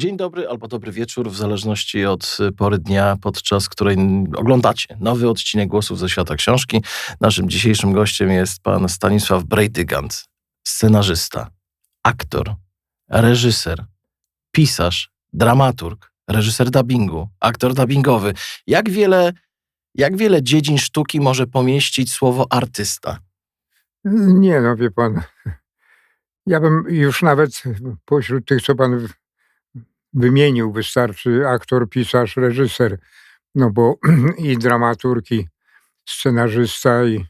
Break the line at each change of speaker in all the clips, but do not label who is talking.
Dzień dobry albo dobry wieczór, w zależności od pory dnia, podczas której oglądacie nowy odcinek Głosów ze Świata Książki. Naszym dzisiejszym gościem jest pan Stanisław Brejtygant, scenarzysta, aktor, reżyser, pisarz, dramaturg, reżyser dubbingu, aktor dubbingowy. Jak wiele, jak wiele dziedzin sztuki może pomieścić słowo artysta?
Nie no, wie pan. Ja bym już nawet pośród tych, co pan wymienił, wystarczy aktor, pisarz, reżyser, no bo i dramaturg, i scenarzysta, i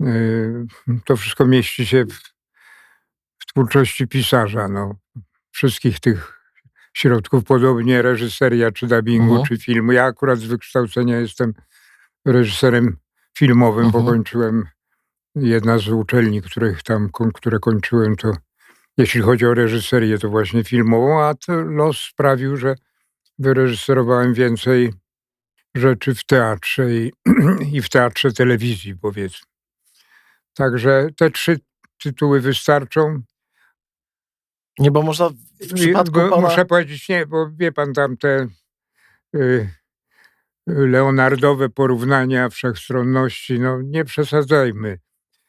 yy, to wszystko mieści się w, w twórczości pisarza. No. Wszystkich tych środków, podobnie reżyseria, czy dubbingu,
Mhm.
czy filmu. Ja akurat z wykształcenia jestem reżyserem filmowym,
Mhm.
bo kończyłem jedna z uczelni, których tam, które kończyłem, to jeśli chodzi o reżyserię, to właśnie filmową, a to los sprawił, że wyreżyserowałem więcej rzeczy w teatrze i, i w teatrze telewizji, powiedzmy. Także te trzy tytuły wystarczą.
Nie, bo można w przypadku pana...
Muszę powiedzieć nie, bo wie pan tam te y, leonardowe porównania wszechstronności, no nie przesadzajmy.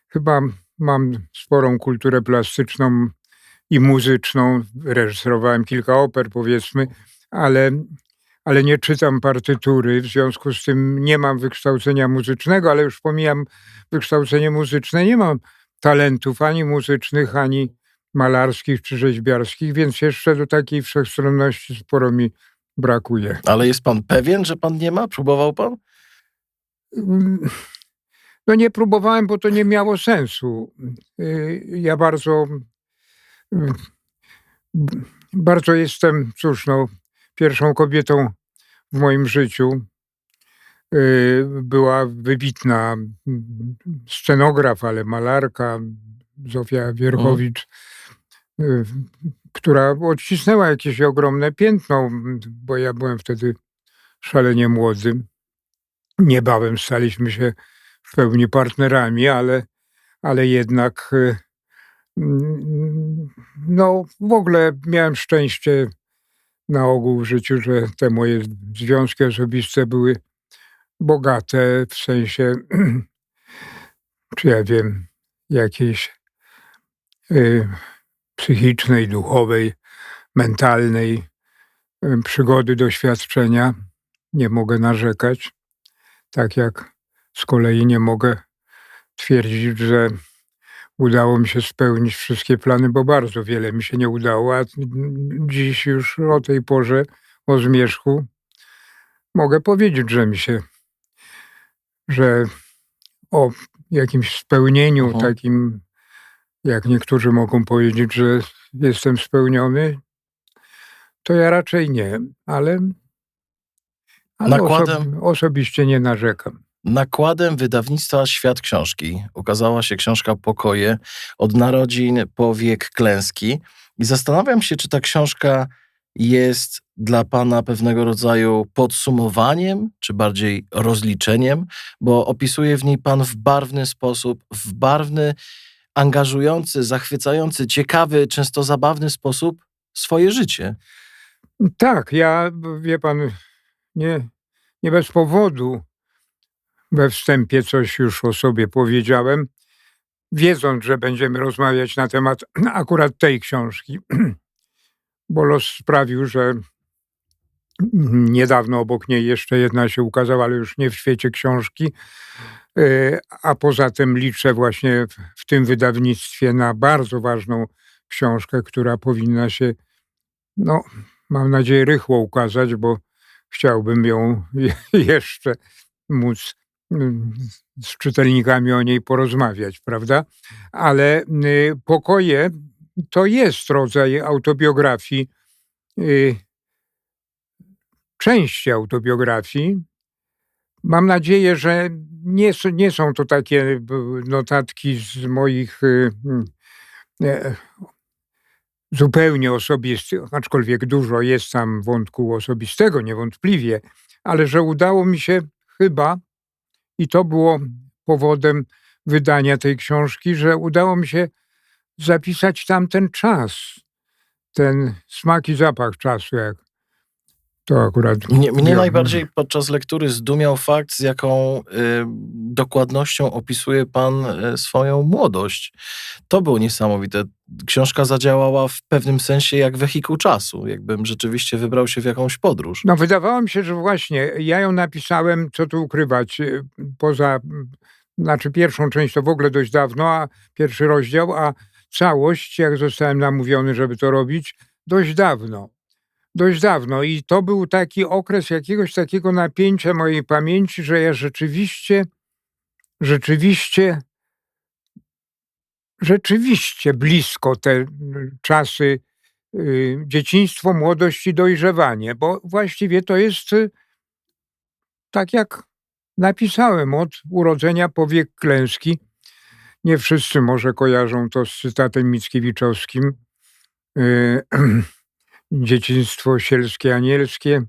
Chyba mam sporą kulturę plastyczną i muzyczną. Reżyserowałem kilka oper, powiedzmy, ale, ale nie czytam partytury. W związku z tym nie mam wykształcenia muzycznego, ale już pomijam wykształcenie muzyczne. Nie mam talentów ani muzycznych, ani malarskich czy rzeźbiarskich, więc jeszcze do takiej wszechstronności sporo mi brakuje.
Ale jest pan pewien, że pan nie ma? Próbował pan?
No nie próbowałem, bo to nie miało sensu. Y, Ja bardzo, bardzo jestem, cóż, no, pierwszą kobietą w moim życiu. Y, Była wybitna scenograf, ale malarka Zofia Wierchowicz, y, która odcisnęła jakieś ogromne piętno, bo ja byłem wtedy szalenie młody. Niebawem staliśmy się w pełni partnerami, ale, ale jednak y, no w ogóle miałem szczęście na ogół w życiu, że te moje związki osobiste były bogate w sensie, czy ja wiem, jakiejś y, psychicznej, duchowej, mentalnej y, przygody, doświadczenia. Nie mogę narzekać. Tak jak z kolei nie mogę twierdzić, że udało mi się spełnić wszystkie plany, bo bardzo wiele mi się nie udało, a dziś już o tej porze, o zmierzchu, mogę powiedzieć, że mi się, że o jakimś spełnieniu
Mhm.
takim, jak niektórzy mogą powiedzieć, że jestem spełniony, to ja raczej nie, ale, ale
Nakładem-
osobi- osobiście nie narzekam.
Nakładem wydawnictwa Świat Książki ukazała się książka Pokoje od narodzin po wiek klęski. I zastanawiam się, czy ta książka jest dla Pana pewnego rodzaju podsumowaniem, czy bardziej rozliczeniem, bo opisuje w niej Pan w barwny sposób, w barwny, angażujący, zachwycający, ciekawy, często zabawny sposób swoje życie.
Tak, ja, wie pan, nie, nie bez powodu we wstępie coś już o sobie powiedziałem, wiedząc, że będziemy rozmawiać na temat akurat tej książki, bo los sprawił, że niedawno obok niej jeszcze jedna się ukazała, ale już nie w świecie książki, E, a poza tym liczę właśnie w, tym wydawnictwie na bardzo ważną książkę, która powinna się, no, mam nadzieję, rychło ukazać, bo chciałbym ją je- jeszcze móc z czytelnikami o niej porozmawiać, prawda? Ale y, pokoje to jest rodzaj autobiografii, y, części autobiografii. Mam nadzieję, że nie, nie są to takie notatki z moich y, mm, e, zupełnie osobistych, aczkolwiek dużo jest tam wątku osobistego, niewątpliwie, ale że udało mi się chyba, i to było powodem wydania tej książki, że udało mi się zapisać tamten czas. ten smak i zapach czasu, jak to akurat...
Mnie, mnie najbardziej podczas lektury zdumiał fakt, z jaką y, dokładnością opisuje pan y, swoją młodość. To było niesamowite. Książka zadziałała w pewnym sensie jak wehikuł czasu, jakbym rzeczywiście wybrał się w jakąś podróż.
No wydawało mi się, że właśnie ja ją napisałem, co tu ukrywać, y, poza, mm, znaczy pierwszą część to w ogóle dość dawno, a pierwszy rozdział, a całość, jak zostałem namówiony, żeby to robić, dość dawno. Dość dawno i to był taki okres jakiegoś takiego napięcia mojej pamięci, że ja rzeczywiście, rzeczywiście, rzeczywiście blisko te mm, czasy y, dzieciństwo, młodość i dojrzewanie, bo właściwie to jest y, tak jak napisałem, od urodzenia po wiek klęski. Nie wszyscy może kojarzą to z cytatem Mickiewiczowskim. Y, Dzieciństwo sielskie, anielskie,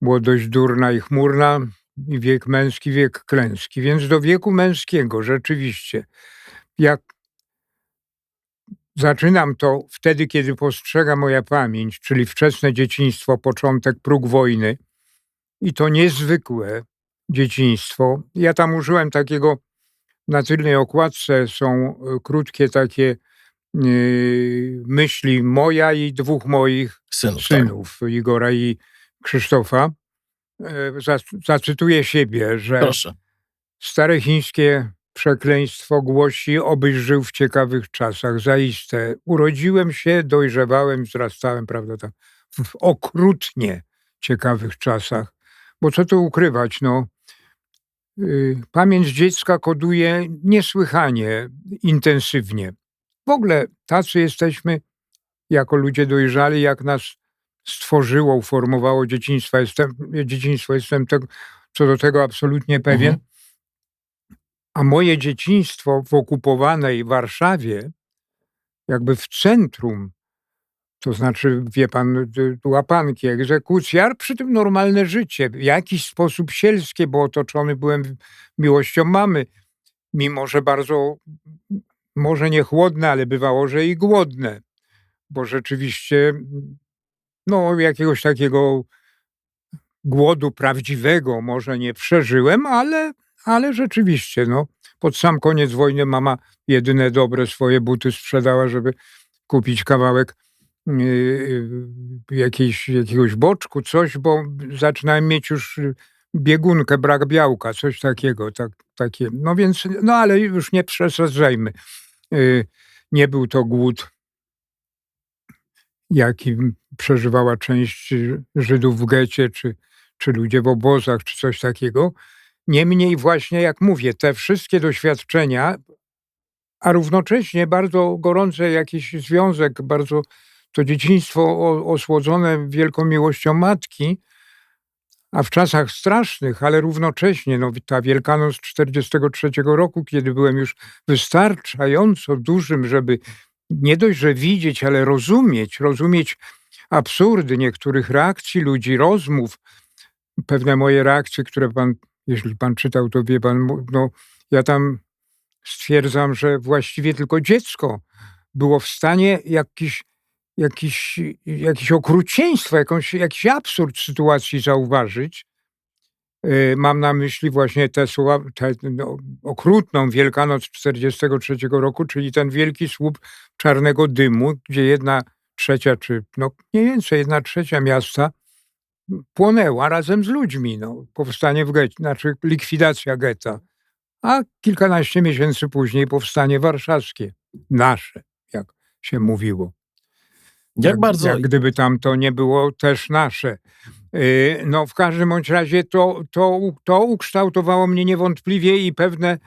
młodość durna i chmurna i wiek męski, wiek klęski. Więc do wieku męskiego rzeczywiście, jak Zaczynam to wtedy, kiedy postrzega moja pamięć, czyli wczesne dzieciństwo, początek próg wojny. I to niezwykłe dzieciństwo. Ja tam użyłem takiego, na tylnej okładce są y, krótkie takie myśli moja i dwóch moich
Synów, tak.
synów, Igora i Krzysztofa. E, zac- Zacytuję siebie, że
Proszę.
Stare chińskie przekleństwo głosi, obyś żył w ciekawych czasach. Zaiste, urodziłem się, dojrzewałem, wzrastałem, prawda, tak, w okrutnie ciekawych czasach. Bo co tu ukrywać, no, y, pamięć dziecka koduje niesłychanie intensywnie. W ogóle tacy jesteśmy jako ludzie dojrzali, jak nas stworzyło, uformowało dzieciństwo. Jestem, dzieciństwo, jestem tego, co do tego absolutnie pewien.
Mhm.
A moje dzieciństwo w okupowanej Warszawie, jakby w centrum, to znaczy, wie pan, y, łapanki, egzekucje, a przy tym normalne życie, w jakiś sposób sielskie, bo otoczony byłem miłością mamy, mimo że bardzo, może nie chłodne, ale bywało, że i głodne, bo rzeczywiście, no, jakiegoś takiego głodu prawdziwego może nie przeżyłem, ale, ale rzeczywiście, no, pod sam koniec wojny mama jedyne dobre swoje buty sprzedała, żeby kupić kawałek yy, jakiejś, jakiegoś boczku, coś, bo zaczynałem mieć już biegunkę, brak białka, coś takiego. Tak, takie. No więc, no ale już nie przesadzajmy. Yy, nie był to głód, jaki przeżywała część Żydów w getcie, czy, czy ludzie w obozach, czy coś takiego. Niemniej właśnie, jak mówię, te wszystkie doświadczenia, a równocześnie bardzo gorący jakiś związek, bardzo to dzieciństwo osłodzone wielką miłością matki, a w czasach strasznych, ale równocześnie no, ta Wielkanoc 43 roku, kiedy byłem już wystarczająco dużym, żeby nie dość, że widzieć, ale rozumieć, rozumieć absurdy niektórych reakcji ludzi, rozmów, pewne moje reakcje, które pan, jeśli pan czytał, to wie pan, no, ja tam stwierdzam, że właściwie tylko dziecko było w stanie jakiś, jakiś, jakieś okrucieństwo, jakąś, jakiś absurd sytuacji zauważyć. Yy, Mam na myśli właśnie tę no, okrutną Wielkanoc 43 roku, czyli ten wielki słup czarnego dymu, gdzie jedna trzecia, czy no mniej więcej jedna trzecia miasta płonęła razem z ludźmi. No, powstanie w getcie, znaczy likwidacja getta. A kilkanaście miesięcy później powstanie warszawskie. Nasze, jak się mówiło.
Jak bardzo
Jak gdyby tam to nie było też nasze. Yy, No w każdym bądź razie to, to, to ukształtowało mnie niewątpliwie i pewne,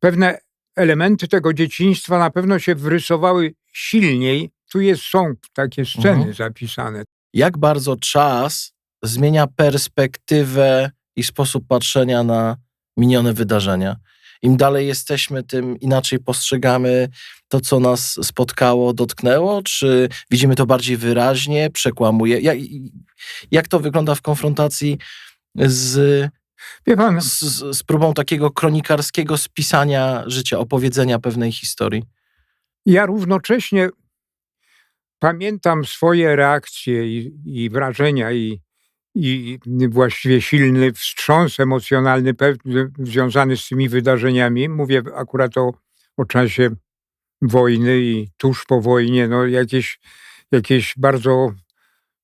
pewne elementy tego dzieciństwa na pewno się wrysowały silniej. Tu jest, są takie sceny
Mhm.
zapisane.
jak bardzo czas zmienia perspektywę i sposób patrzenia na minione wydarzenia. Im dalej jesteśmy, tym inaczej postrzegamy to, co nas spotkało, dotknęło, czy widzimy to bardziej wyraźnie, przekłamuje. Jak, jak to wygląda w konfrontacji z, z, z próbą takiego kronikarskiego spisania życia, opowiedzenia pewnej historii?
ja równocześnie pamiętam swoje reakcje i, i wrażenia i, i właściwie silny wstrząs emocjonalny związany z tymi wydarzeniami. Mówię akurat o, o czasie wojny i tuż po wojnie, no jakieś, jakieś bardzo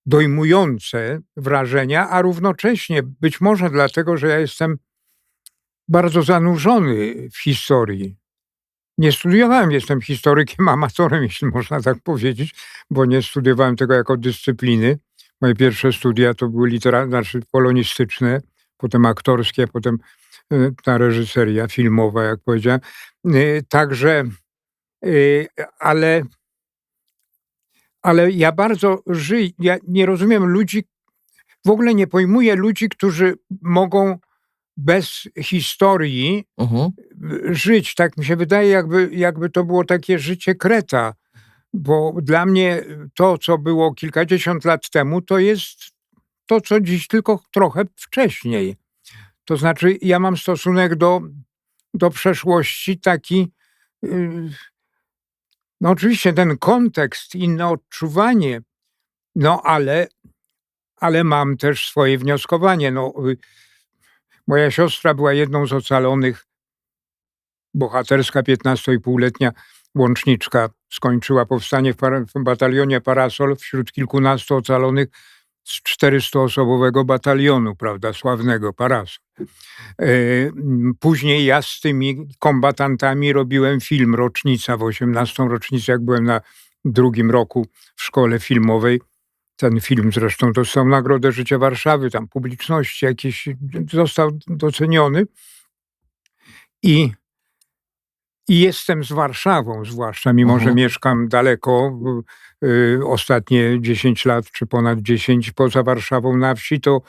dojmujące wrażenia, a równocześnie być może dlatego, że ja jestem bardzo zanurzony w historii. Nie studiowałem, jestem historykiem amatorem, jeśli można tak powiedzieć, bo nie studiowałem tego jako dyscypliny. Moje pierwsze studia to były literat- znaczy polonistyczne, potem aktorskie, potem y, ta reżyseria filmowa, jak powiedziałem. Y, Także, y, ale, ale ja bardzo żyję, ja nie rozumiem ludzi, w ogóle nie pojmuję ludzi, którzy mogą bez historii
Mhm.
żyć. Tak mi się wydaje, jakby, jakby to było takie życie kreta. Bo dla mnie to, co było kilkadziesiąt lat temu, to jest to, co dziś, tylko trochę wcześniej. To znaczy, ja mam stosunek do, do przeszłości taki. yy, No, oczywiście ten kontekst, inne odczuwanie, no ale, ale mam też swoje wnioskowanie. No, yy, moja siostra była jedną z ocalonych bohaterska 15,5-letnia łączniczka skończyła powstanie w, w batalionie Parasol wśród kilkunastu ocalonych z 400-osobowego batalionu, prawda, sławnego Parasol. E, Później ja z tymi kombatantami robiłem film Rocznica, w 18. rocznicę, jak byłem na drugim roku w szkole filmowej. Ten film zresztą dostał Nagrodę Życia Warszawy, tam publiczności jakiś został doceniony. I i jestem z Warszawą, zwłaszcza mimo,
Mhm.
że mieszkam daleko, y, ostatnie 10 lat czy ponad 10 poza Warszawą na wsi, to,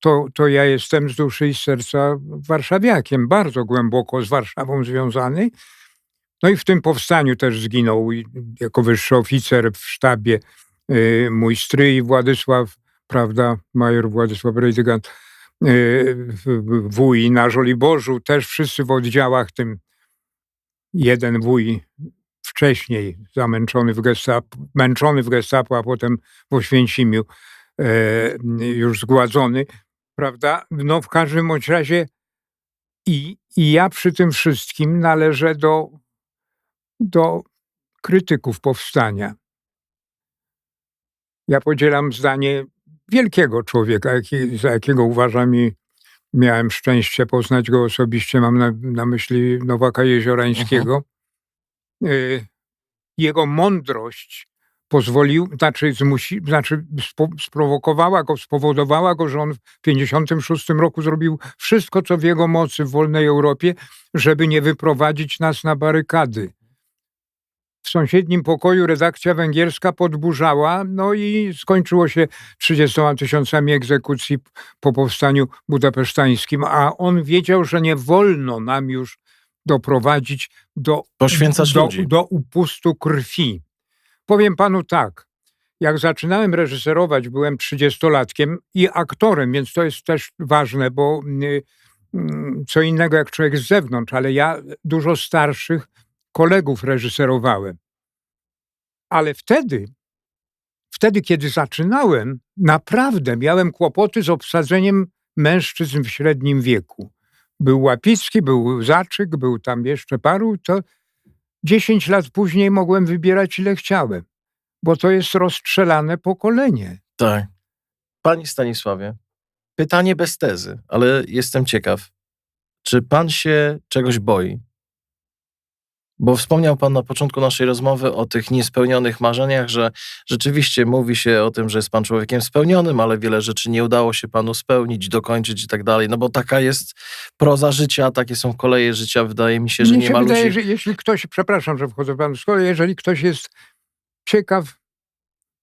to, to ja jestem z duszy i z serca warszawiakiem, bardzo głęboko z Warszawą związany. No i w tym powstaniu też zginął jako wyższy oficer w sztabie y, mój stryj Władysław, prawda, major Władysław Rejdygant, y, wuj na Żoliborzu, też wszyscy w oddziałach tym jeden wuj wcześniej zamęczony w gestapo, męczony w gestapo, a potem w Oświęcimiu e, już zgładzony, prawda? No w każdym bądź razie i, i ja przy tym wszystkim należę do, do krytyków powstania. Ja podzielam zdanie wielkiego człowieka, jaki, za jakiego uważam i miałem szczęście poznać go osobiście, mam na, na myśli Nowaka Jeziorańskiego. Y, Jego mądrość pozwolił, znaczy, zmusi, znaczy spo, sprowokowała go, spowodowała go, że on w 1956 roku zrobił wszystko, co w jego mocy w wolnej Europie, żeby nie wyprowadzić nas na barykady. W sąsiednim pokoju redakcja węgierska podburzała, no i skończyło się 30 tysiącami egzekucji po powstaniu budapesztańskim, a on wiedział, że nie wolno nam już doprowadzić do, do,
ludzi.
do upustu krwi. Powiem panu tak, jak zaczynałem reżyserować, byłem trzydziestolatkiem i aktorem, więc to jest też ważne, bo mm, co innego jak człowiek z zewnątrz, ale ja dużo starszych kolegów reżyserowałem. Ale wtedy, wtedy, kiedy zaczynałem, naprawdę miałem kłopoty z obsadzeniem mężczyzn w średnim wieku. Był Łapicki, był Zaczyk, był tam jeszcze paru, to 10 lat później mogłem wybierać ile chciałem, bo to jest rozstrzelane pokolenie.
Tak. Panie Stanisławie, pytanie bez tezy, ale jestem ciekaw. Czy pan się czegoś boi? Bo wspomniał pan na początku naszej rozmowy o tych niespełnionych marzeniach, że rzeczywiście mówi się o tym, że jest pan człowiekiem spełnionym, ale wiele rzeczy nie udało się panu spełnić, dokończyć i tak dalej. No bo taka jest proza życia, takie są koleje życia. Wydaje mi się, że nie
się
ma
wydaje,
ludzi.
że jeśli ktoś, przepraszam, że wchodzę panu w szkole, jeżeli ktoś jest ciekaw,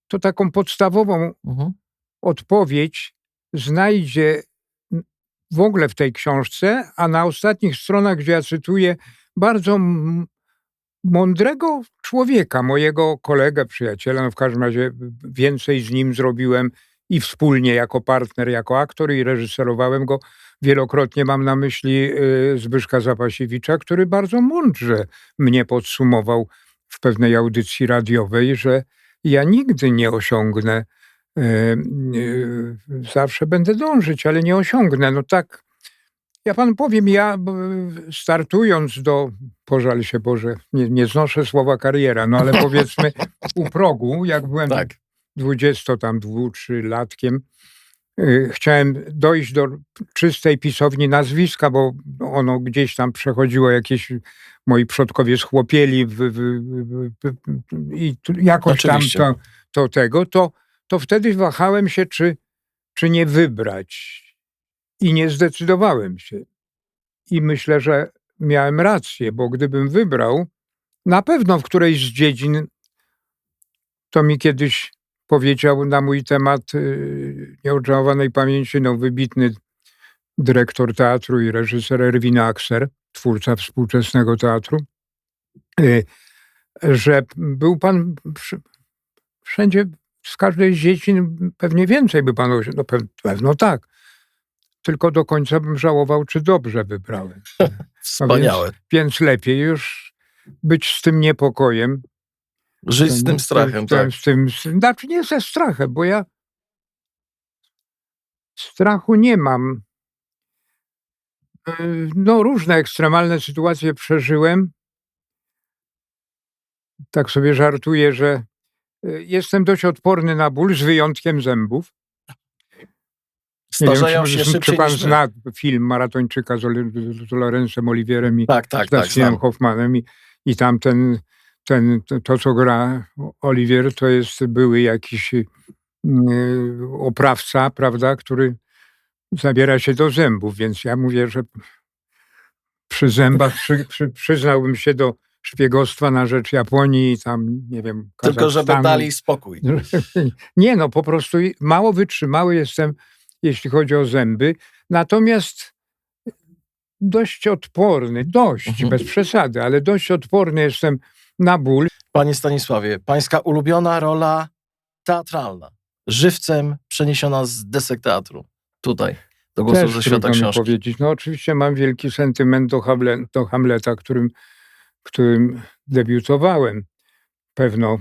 to taką podstawową
Mhm.
odpowiedź znajdzie w ogóle w tej książce, a na ostatnich stronach, gdzie ja cytuję bardzo mądrego człowieka, mojego kolegę, przyjaciela, no w każdym razie więcej z nim zrobiłem i wspólnie jako partner, jako aktor i reżyserowałem go wielokrotnie. Mam na myśli y, Zbyszka Zapasiewicza, który bardzo mądrze mnie podsumował w pewnej audycji radiowej, że ja nigdy nie osiągnę. e, e, Zawsze będę dążyć, ale nie osiągnę. No tak, ja panu powiem, ja startując do, pożal się Boże, nie, nie znoszę słowa kariera, no ale powiedzmy u progu, jak byłem
Tak.
20 tam dwu, trzy latkiem, y, chciałem dojść do czystej pisowni nazwiska, bo ono gdzieś tam przechodziło jakieś moi przodkowie schłopieli w, w, w, i jakoś
Oczywiście.
tam to, to tego, to, to wtedy wahałem się, czy, czy nie wybrać. I nie zdecydowałem się. I myślę, że miałem rację, bo gdybym wybrał, na pewno w którejś z dziedzin, to mi kiedyś powiedział na mój temat yy, nieodżałowanej pamięci no, wybitny dyrektor teatru i reżyser Erwin Akser, twórca współczesnego teatru, yy, że był pan wszędzie, z każdej z dziedzin pewnie więcej by pan osiągnął. No, pe- pewno tak. Tylko do końca bym żałował, czy dobrze wybrałem.
Wspaniałe.
Więc lepiej już być z tym niepokojem,
Żyć z tym strachem,
z,
tak.
z tym, znaczy nie ze strachem, bo ja strachu nie mam. Yy, No, różne ekstremalne sytuacje przeżyłem. Tak sobie żartuję, że yy, jestem dość odporny na ból, z wyjątkiem zębów. Wiem,
Starzeją się szybciej
pan
niż
zna film Maratończyka z, z Lorenzem Olivierem i
Tak, tak,
z
tak.
Hoffmanem i, i tam ten, ten, to, co gra Oliwier, to jest były jakiś y, oprawca, prawda, który zabiera się do zębów, więc ja mówię, że przy zębach przy, przy, przyznałbym się do szpiegostwa na rzecz Japonii i tam, nie wiem,
Tylko żeby
Kazachstanu.
dali spokój.
Nie no, po prostu mało wytrzymały jestem, jeśli chodzi o zęby. Natomiast dość odporny, dość,
Mhm.
bez przesady, ale dość odporny jestem na ból.
Panie Stanisławie, pańska ulubiona rola teatralna, żywcem przeniesiona z desek teatru. Tutaj, do głosu
Też
ze świata książki.
powiedzieć. No oczywiście mam wielki sentyment do, Hamle, do Hamleta, którym, którym debiutowałem. Pewno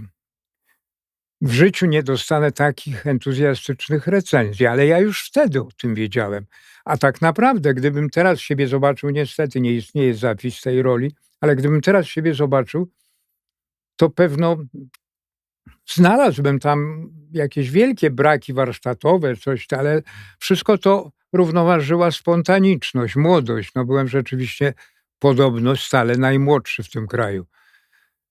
w życiu nie dostanę takich entuzjastycznych recenzji, ale ja już wtedy o tym wiedziałem. A tak naprawdę, gdybym teraz siebie zobaczył, niestety nie istnieje zapis tej roli, ale gdybym teraz siebie zobaczył, to pewno znalazłbym tam jakieś wielkie braki warsztatowe, coś, ale wszystko to równoważyła spontaniczność, młodość. No byłem rzeczywiście podobno stale najmłodszy w tym kraju.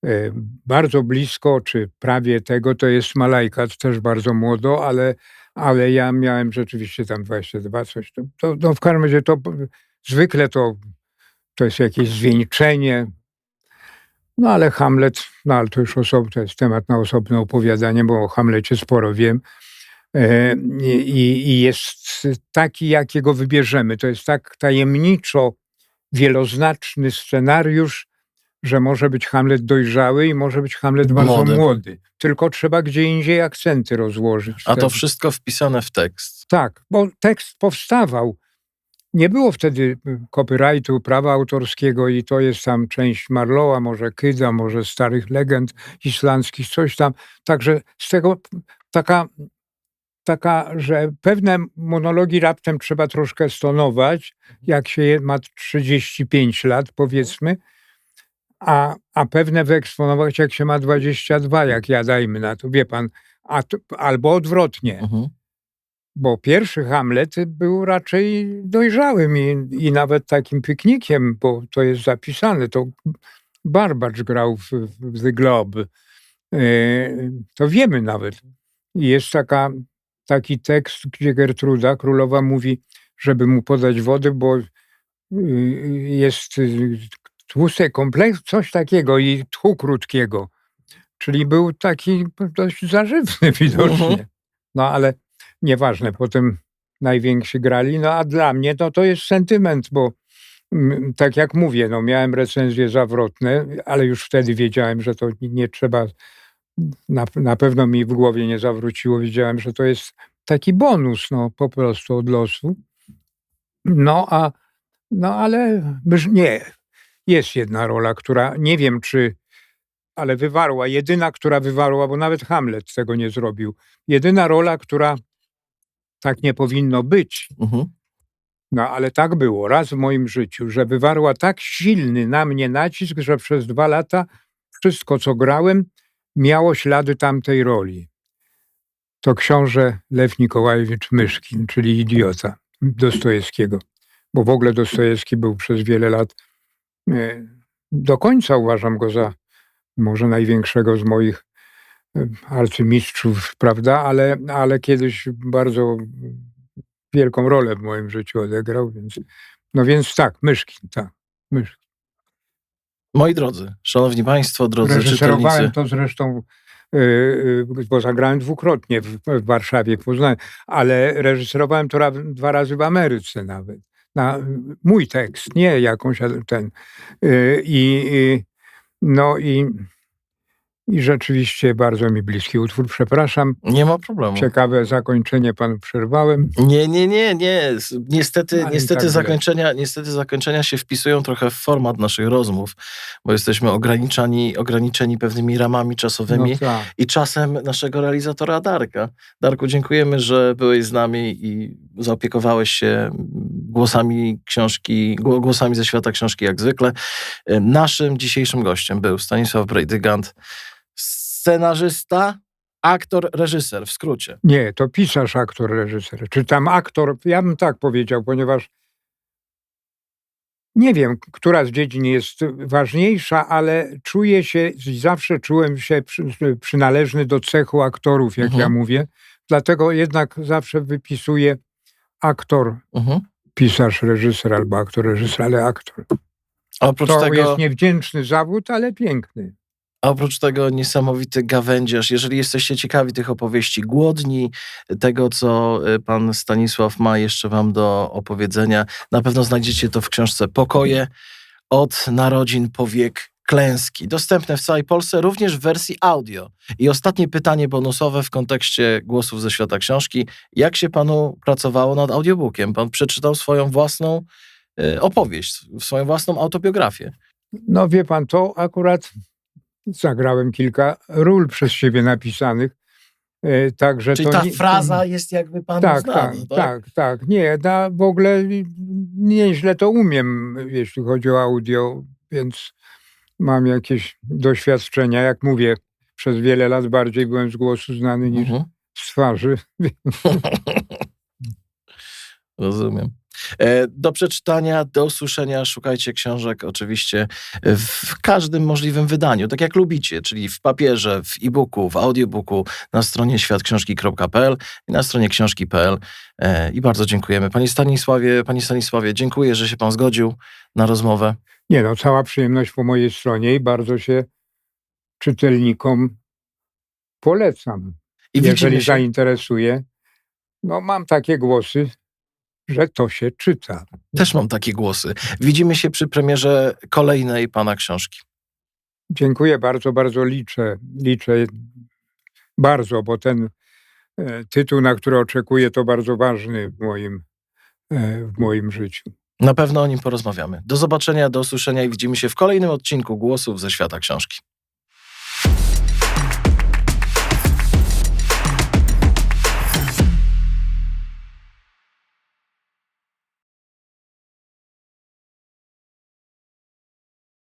E, Bardzo blisko, czy prawie tego, to jest Malajka, też bardzo młodo, ale, ale ja miałem rzeczywiście tam 22, coś. To, to, no w każdym razie to zwykle to, to jest jakieś zwieńczenie. No ale Hamlet, no ale to już osob, to jest temat na osobne opowiadanie, bo o Hamlecie sporo wiem. E, I, I jest taki, jakiego wybierzemy. To jest tak tajemniczo wieloznaczny scenariusz, że może być Hamlet dojrzały i może być Hamlet bardzo
Młody.
młody. Tylko trzeba gdzie indziej akcenty rozłożyć.
A to wszystko wpisane w tekst.
Tak, bo tekst powstawał. Nie było wtedy y, copyrightu, prawa autorskiego i to jest tam część Marlowa, może Kyda, może starych legend islandzkich, coś tam. Także z tego taka, taka, że pewne monologi raptem trzeba troszkę stonować, jak się ma 35 lat powiedzmy, a, a pewne wyeksponować jak się ma 22, jak ja dajmy na to, wie pan, a albo odwrotnie
Mhm.
bo pierwszy Hamlet był raczej dojrzałym i, i nawet takim piknikiem, bo to jest zapisane, to Barbacz grał w, w The Globe. E, To wiemy nawet. Jest taka, taki tekst, gdzie Gertruda, królowa, mówi, żeby mu podać wodę, bo y, jest tłusty kompleks, coś takiego i tchu krótkiego. Czyli był taki dość zażywny widocznie.
Mhm.
No ale nieważne, potem najwięksi grali, no a dla mnie to, to jest sentyment, bo mm, tak jak mówię, no miałem recenzje zawrotne, ale już wtedy wiedziałem, że to nie- trzeba, na, na pewno mi w głowie nie zawróciło, wiedziałem, że to jest taki bonus, no po prostu od losu. No a, no ale nie, jest jedna rola, która nie wiem, czy ale wywarła. Jedyna, która wywarła, bo nawet Hamlet tego nie zrobił. Jedyna rola, która tak nie powinno być.
Mhm.
No ale tak było raz w moim życiu, że wywarła tak silny na mnie nacisk, że przez dwa lata wszystko, co grałem, miało ślady tamtej roli. To książę Lew Nikołajewicz Myszkin, czyli idiota Dostojewskiego. Bo w ogóle Dostojewski był przez wiele lat, do końca uważam go za może największego z moich e, arcymistrzów, prawda, ale, ale kiedyś bardzo wielką rolę w moim życiu odegrał, więc no więc tak, Myszkin, tak. Myszkin.
Moi drodzy, szanowni państwo, drodzy
Reżyserowałem
czytelnicy.
to zresztą, y, y, bo zagrałem dwukrotnie w, w Warszawie, w Poznaniu, ale reżyserowałem to ra, dwa razy w Ameryce nawet. Na mój tekst, nie jakąś ten. Y, I y, no i, i rzeczywiście bardzo mi bliski utwór. Przepraszam,
Nie ma problemu.
ciekawe zakończenie panu przerwałem.
Nie, nie, nie, nie. Niestety,
Ale i
niestety,
tak źle.
zakończenia, niestety zakończenia się wpisują trochę w format naszych rozmów, bo jesteśmy ograniczani, ograniczeni pewnymi ramami czasowymi
No tak.
i czasem naszego realizatora Darka. Darku, dziękujemy, że byłeś z nami i zaopiekowałeś się głosami książki, gło- głosami ze świata książki jak zwykle. E, Naszym dzisiejszym gościem był Stanisław Brejdygant, scenarzysta, aktor, reżyser w skrócie.
Nie, to pisarz, aktor, reżyser. Czy tam aktor, ja bym tak powiedział, ponieważ nie wiem, która z dziedzin jest ważniejsza, ale czuję się, zawsze czułem się przy, przynależny do cechu aktorów, jak
Mhm.
ja mówię. Dlatego jednak zawsze wypisuję aktor,
Mhm.
pisarz, reżyser albo aktor, reżyser, ale aktor.
Oprócz
To
tego...
jest niewdzięczny zawód, ale piękny.
A oprócz tego niesamowity gawędziarz. Jeżeli jesteście ciekawi tych opowieści, głodni tego, co y, pan Stanisław ma jeszcze wam do opowiedzenia, na pewno znajdziecie to w książce Pokoje od narodzin po wiek klęski. Dostępne w całej Polsce, również w wersji audio. I ostatnie pytanie bonusowe w kontekście głosów ze świata książki. Jak się panu pracowało nad audiobookiem? Pan przeczytał swoją własną y, opowieść, swoją własną autobiografię.
No wie pan, to akurat zagrałem kilka ról przez siebie napisanych. e, Także
Czyli ta
nie-
fraza jest jakby panu
Tak,
znana,
tak, tak, tak. Nie, na, w ogóle nieźle to umiem, jeśli chodzi o audio, więc mam jakieś doświadczenia. Jak mówię, przez wiele lat bardziej byłem z głosu znany niż
Mhm.
z twarzy.
Rozumiem. E, Do przeczytania, do usłyszenia szukajcie książek oczywiście w każdym możliwym wydaniu, tak jak lubicie, czyli w papierze, w e-booku, w audiobooku, na stronie światksiążki.pl i na stronie książki.pl. E, I bardzo dziękujemy. Panie Stanisławie, Panie Stanisławie, dziękuję, że się Pan zgodził na rozmowę.
Nie no, cała przyjemność po mojej stronie i bardzo się czytelnikom polecam.
I
jeżeli
się,
zainteresuje. No mam takie głosy, że to się czyta.
też mam takie głosy. Widzimy się przy premierze kolejnej Pana książki.
Dziękuję bardzo, bardzo liczę, liczę bardzo, bo ten e, tytuł, na który oczekuję, to bardzo ważny w moim, e, w moim życiu.
Na pewno o nim porozmawiamy. Do zobaczenia, do usłyszenia i widzimy się w kolejnym odcinku Głosów ze świata książki.